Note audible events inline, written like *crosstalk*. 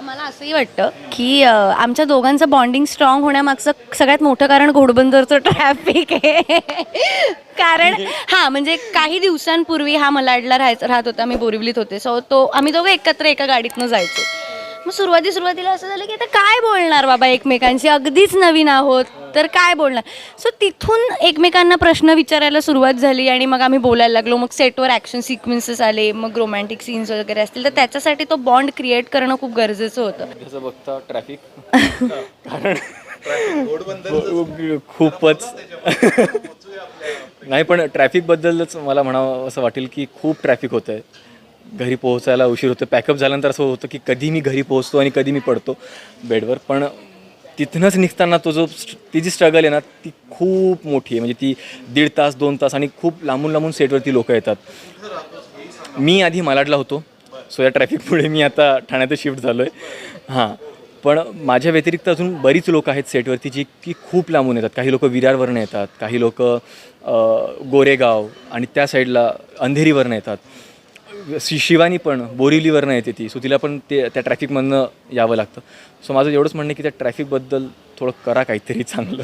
मला असंही वाटतं की अ, आमच्या दोघांचं बॉन्डिंग स्ट्रॉंग होण्यामागचं सगळ्यात मोठं कारण घोडबंदरचं ट्रॅफिक आहे. कारण हां म्हणजे काही दिवसांपूर्वी हा मलाडला राहायचा राहत होता मी बोरिवलीत होते. सो तो आम्ही दोघं एकत्र एका गाडीतनं जायचो. मग सुरुवाती सुरुवातीला असं झालं की आता काय बोलणार बाबा एकमेकांशी? अगदीच नवीन आहोत. तर काय बोलणार? सो तिथून एकमेकांना प्रश्न विचारायला सुरुवात झाली आणि मग आम्ही बोलायला लागलो. मग सेटवर ॲक्शन सिक्वेन्सेस आले मग रोमॅन्टिक सीन्स वगैरे असतील. तर त्याच्यासाठी तो बॉन्ड क्रिएट करणं खूप गरजेचं होतं. जसं बघता ट्रॅफिक *laughs* कारण खूपच. नाही पण ट्रॅफिकबद्दलच मला म्हणावं असं वाटेल की खूप ट्रॅफिक होतं आहे घरी पोहोचायला उशीर होतं पॅकअप झाल्यानंतर असं होतं की कधी मी घरी पोहोचतो आणि कधी मी पडतो बेडवर. पण तिथूनच निघताना तो जो स्ट- ती जी स्ट्रगल आहे ना ती खूप मोठी आहे. म्हणजे ती दीड तास दोन तास आणि खूप लांबून लांबून सेटवरती लोकं येतात. मी आधी मालाडला होतो. सो या ट्रॅफिकमुळे मी आता ठाण्यात शिफ्ट झालो आहे हां. पण माझ्या व्यतिरिक्त अजून बरीच लोक आहेत सेटवरती जी की खूप लांबून येतात. काही लोक विरारवरनं येतात. काही लोक गोरेगाव आणि त्या साईडला अंधेरीवरनं येतात. शि शिवानी पण बोरिवलीवरनं येते ती. सो तिला पण ते त्या ट्रॅफिकमधनं यावं लागतं. सो माझं एवढंच म्हणणं की त्या ट्रॅफिकबद्दल थोडं करा काहीतरी चांगलं.